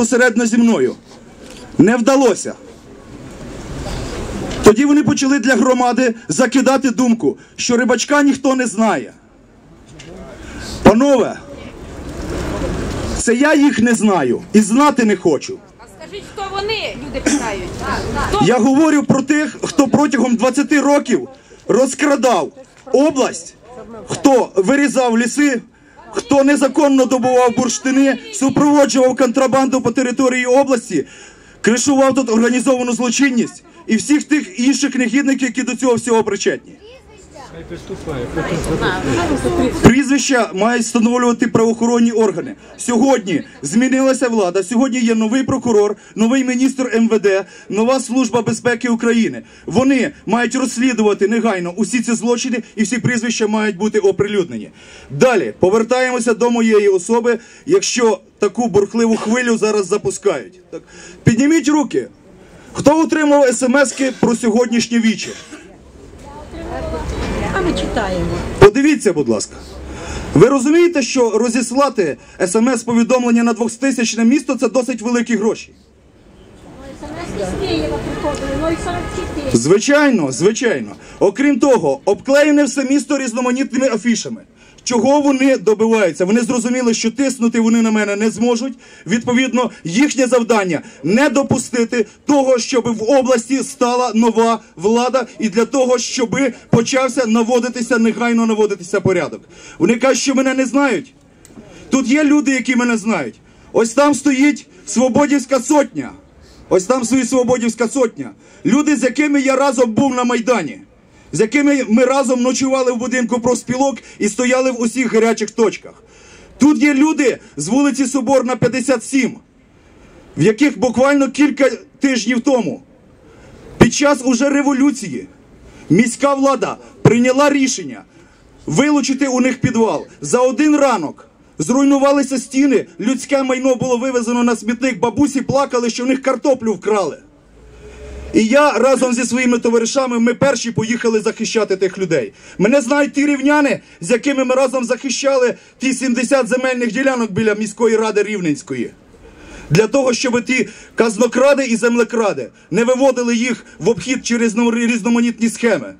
безпосередньо зі мною. Не вдалося. Тоді вони почали для громади закидати думку, що рибачка ніхто не знає. Панове, це я їх не знаю і знати не хочу. А скажіть, хто вони? Люди питають. Я говорю про тих, хто протягом 20 років розкрадав область, хто вирізав ліси, хто незаконно добував бурштини, супроводжував контрабанду по території області, кришував тут організовану злочинність і всіх тих інших негідників, які до цього всього причетні. Прізвища мають встановлювати правоохоронні органи. Сьогодні змінилася влада. Сьогодні є новий прокурор, новий міністр МВД, нова служба безпеки України. Вони мають розслідувати негайно усі ці злочини, і всі прізвища мають бути оприлюднені. Далі повертаємося до моєї особи. Якщо таку бурхливу хвилю зараз запускають, так підніміть руки. Хто отримав смски про сьогоднішнє віче? Ми читаємо. Подивіться, будь ласка. Ви розумієте, що розіслати смс-повідомлення на 2000 місто це досить великі гроші? Звичайно, звичайно. Окрім того, обклеєне все місто різноманітними афішами. Чого вони добиваються? Вони зрозуміли, що тиснути вони на мене не зможуть. Відповідно, їхнє завдання не допустити того, щоб в області стала нова влада, і для того, щоб почався наводитися негайно наводитися порядок. Вони кажуть, що мене не знають. Тут є люди, які мене знають. Ось там стоїть Свободівська сотня. Ось там стоїть Свободівська сотня. Люди, з якими я разом був на Майдані, з якими ми разом ночували в будинку профспілок і стояли в усіх гарячих точках. Тут є люди з вулиці Соборна 57, в яких буквально кілька тижнів тому, під час уже революції, міська влада прийняла рішення вилучити у них підвал. За один ранок зруйнувалися стіни, людське майно було вивезено на смітник, бабусі плакали, що в них картоплю вкрали. І я разом зі своїми товаришами ми перші поїхали захищати тих людей. Мене знають ті рівняни, з якими ми разом захищали ті 70 земельних ділянок біля міської ради Рівненської. Для того, щоб ті казнокради і землекради не виводили їх в обхід через різноманітні схеми.